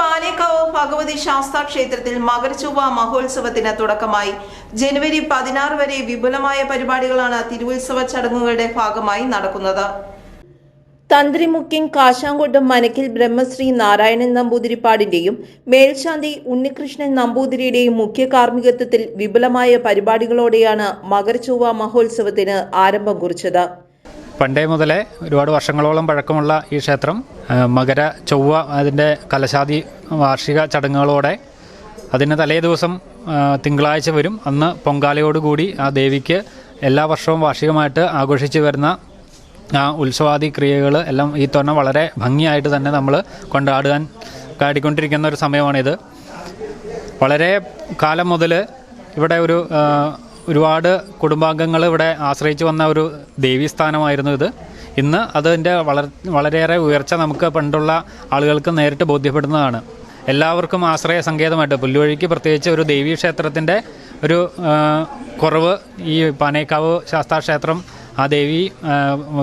പാലേക്കാവ് ഭഗവതി ശാസ്താ ക്ഷേത്രത്തിൽ മകരചൊവ്വ മഹോത്സവത്തിന് തുടക്കമായി. ജനുവരി പതിനാറ് വരെ വിപുലമായ പരിപാടികളാണ് തിരുവുത്സവ ചടങ്ങുകളുടെ ഭാഗമായി നടക്കുന്നത്. തന്ത്രിമുഖ്യൻ കാശാങ്കോട്ടം മനക്കിൽ ബ്രഹ്മശ്രീ നാരായണൻ നമ്പൂതിരിപ്പാടിന്റെയും മേൽശാന്തി ഉണ്ണികൃഷ്ണൻ നമ്പൂതിരിയുടെയും മുഖ്യ കാർമ്മികത്വത്തിൽ വിപുലമായ പരിപാടികളോടെയാണ് മകരചൊവ്വ മഹോത്സവത്തിന് ആരംഭം കുറിച്ചത്. പണ്ടേ മുതലേ ഒരുപാട് വർഷങ്ങളോളം പഴക്കമുള്ള ഈ ക്ഷേത്രം മകര ചൊവ്വ അതിന്റെ കലശാദി വാർഷിക ചടങ്ങുകളോടെ അതിന് തലേ ദിവസം തിങ്കളാഴ്ച വരും. അന്ന് പൊങ്കാലയോടുകൂടി ആ ദേവിക്ക് എല്ലാ വർഷവും വാർഷികമായിട്ട് ആഘോഷിച്ചു വരുന്ന ആ ഉത്സവാദി ക്രിയകൾ എല്ലാം ഈ തവണ വളരെ ഭംഗിയായിട്ട് തന്നെ നമ്മൾ കൊണ്ടാടാൻ കാട്ടിക്കൊണ്ടിരിക്കുന്ന ഒരു സമയമാണിത്. വളരെ കാലം മുതൽ ഇവിടെ ഒരു ഒരുപാട് കുടുംബാംഗങ്ങൾ ഇവിടെ ആശ്രയിച്ചു വന്ന ഒരു ദേവീസ്ഥാനമായിരുന്നു ഇത്. ഇന്ന് അതിന്റെ വളർ വളരെയേറെ ഉയർച്ച നമുക്ക് പണ്ടുള്ള ആളുകൾക്ക് നേരിട്ട് ബോധ്യപ്പെടുന്നതാണ്. എല്ലാവർക്കും ആശ്രയ സങ്കേതമായിട്ട് പുല്ലുവഴിക്ക് പ്രത്യേകിച്ച് ഒരു ദേവീ ക്ഷേത്രത്തിന്റെ ഒരു കുറവ് ഈ പാനേക്കാവ് ശാസ്താക്ഷേത്രം ആ ദേവി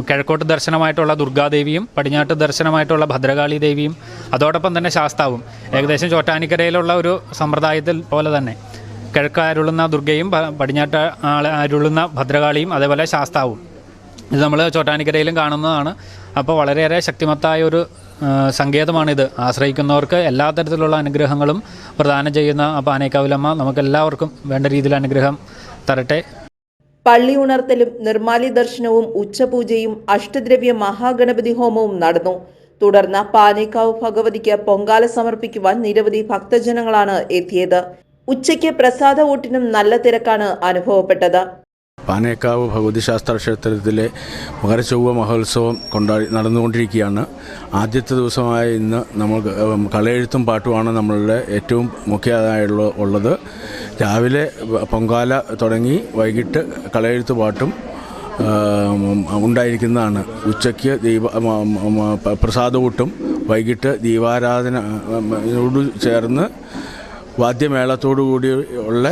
കിഴക്കോട്ട് ദർശനമായിട്ടുള്ള ദുർഗാദേവിയും പടിഞ്ഞാട്ട് ദർശനമായിട്ടുള്ള ഭദ്രകാളി ദേവിയും അതോടൊപ്പം തന്നെ ശാസ്താവും. ഏകദേശം ചോറ്റാനിക്കരയിലുള്ള ഒരു സമ്പ്രദായത്തിൽ പോലെ തന്നെ. കിഴക്ക് അരുളുന്ന ദുർഗയും പടിഞ്ഞാട്ട് അരുളുന്ന ഭദ്രകാളിയും അതേപോലെ ശാസ്താവും. ഇത് നമ്മൾ ചോട്ടാനിക്കരയിലും കാണുന്നതാണ്. അപ്പോൾ വളരെയേറെ ശക്തിമത്തായ ഒരു സങ്കേതമാണിത്. ആശ്രയിക്കുന്നവർക്ക് എല്ലാ തരത്തിലുള്ള അനുഗ്രഹങ്ങളും പ്രദാനം ചെയ്യുന്ന പാനേക്കാവിലമ്മ നമുക്കെല്ലാവർക്കും വേണ്ട രീതിയിൽ അനുഗ്രഹം തരട്ടെ. പള്ളി ഉണർത്തലും നിർമാലി ദർശനവും ഉച്ചപൂജയും അഷ്ടദ്രവ്യ മഹാഗണപതി ഹോമവും നടന്നു. തുടർന്ന് പാനേക്കാവ് ഭഗവതിക്ക് പൊങ്കാല സമർപ്പിക്കുവാൻ നിരവധി ഭക്തജനങ്ങളാണ് എത്തിയത്. ഉച്ചയ്ക്ക് പ്രസാദ ഊട്ടിനും നല്ല തിരക്കാണ് അനുഭവപ്പെട്ടത് പാനേക്കാവ് ഭഗവതി ശാസ്ത്ര ക്ഷേത്രത്തിലെ മകരചൊവ്വ മഹോത്സവം കൊണ്ടാടി നടന്നുകൊണ്ടിരിക്കുകയാണ് ആദ്യത്തെ ദിവസമായ ഇന്ന് നമ്മൾ കളയെഴുത്തും പാട്ടുമാണ് നമ്മളുടെ ഏറ്റവും മുഖ്യമായുള്ള ഉള്ളത് രാവിലെ പൊങ്കാല തുടങ്ങി വൈകിട്ട് കളയെഴുത്ത് പാട്ടും ഉണ്ടായിരിക്കുന്നതാണ് ഉച്ചയ്ക്ക് ദീപ പ്രസാദകൂട്ടും വൈകിട്ട് ദീപാരാധനയോട് ചേർന്ന് വാദ്യമേളത്തോടു കൂടി ഉള്ള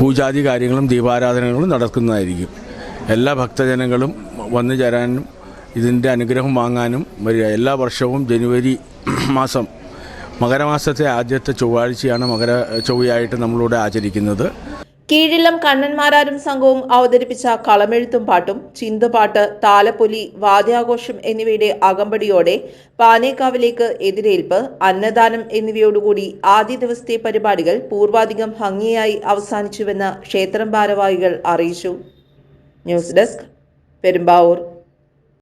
പൂജാതി കാര്യങ്ങളും ദീപാരാധനകളും നടക്കുന്നതായിരിക്കും. എല്ലാ ഭക്തജനങ്ങളും വന്നു ചേരാനും ഇതിന്റെ അനുഗ്രഹം വാങ്ങാനും വരിക. എല്ലാ വർഷവും ജനുവരി മാസം മകരമാസത്തെ ആദ്യത്തെ ചൊവ്വാഴ്ചയാണ് മകര ചൊവ്വയായിട്ട് നമ്മളിവിടെ ആചരിക്കുന്നത്. കീഴിലം കണ്ണന്മാരാരും സംഘവും അവതരിപ്പിച്ച കളമെഴുത്തും പാട്ടും ചിന്തുപാട്ട് താലപ്പൊലി വാദ്യാഘോഷം എന്നിവയുടെ അകമ്പടിയോടെ പാനേക്കാവിലേക്ക് എതിരേൽപ്പ് അന്നദാനം എന്നിവയോടുകൂടി ആദ്യ ദിവസത്തെ പരിപാടികൾ പൂർവാധികം ഭംഗിയായി അവസാനിച്ചുവെന്ന് ക്ഷേത്രം ഭാരവാഹികൾ അറിയിച്ചു. News desk Perumbavoor.